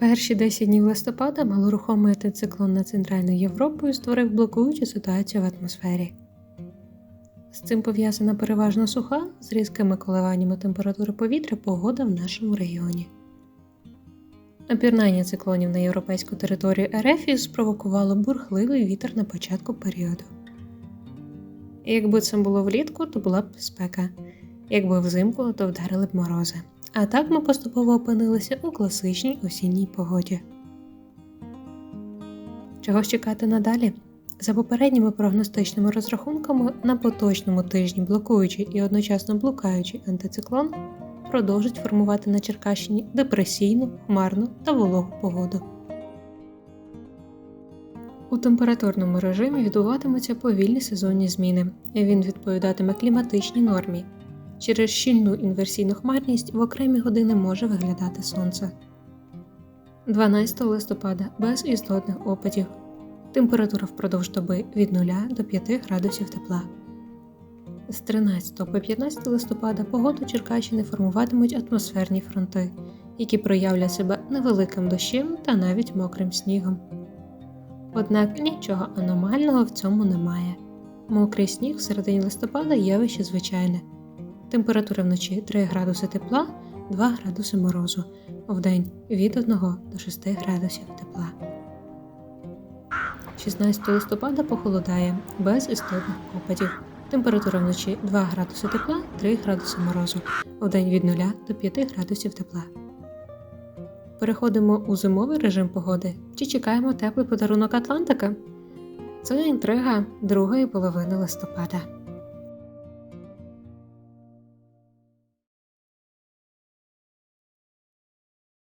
Перші 10 днів листопада малорухомий антициклон над Центральною Європою створив блокуючу ситуацію в атмосфері. З цим пов'язана переважно суха з різкими коливаннями температури повітря погода в нашому регіоні. Обірнання циклонів на європейську територію РФ спровокувало бурхливий вітер на початку періоду. Якби це було влітку, то була б спека, якби взимку, то вдарили б морози. А так ми поступово опинилися у класичній осінній погоді. Чого чекати надалі? За попередніми прогностичними розрахунками, на поточному тижні блокуючий і одночасно блукаючий антициклон продовжить формувати на Черкащині депресійну, хмарну та вологу погоду. У температурному режимі відбуватимуться повільні сезонні зміни. Він відповідатиме кліматичній нормі. Через щільну інверсійну хмарність в окремі години може виглядати сонце. 12 листопада без істотних опадів. Температура впродовж доби від 0 до 5 градусів тепла. З 13 по 15 листопада погоду Черкащини формуватимуть атмосферні фронти, які проявлять себе невеликим дощем та навіть мокрим снігом. Однак нічого аномального в цьому немає. Мокрий сніг в середині листопада явище звичайне. Температура вночі 3 градуси тепла, 2 градуси морозу, вдень від 1 до 6 градусів тепла. 16 листопада похолодає без істотних опадів. Температура вночі 2 градуси тепла, 3 градуси морозу, вдень від 0 до 5 градусів тепла. Переходимо у зимовий режим погоди чи чекаємо теплий подарунок Атлантика? Це інтрига другої половини листопада.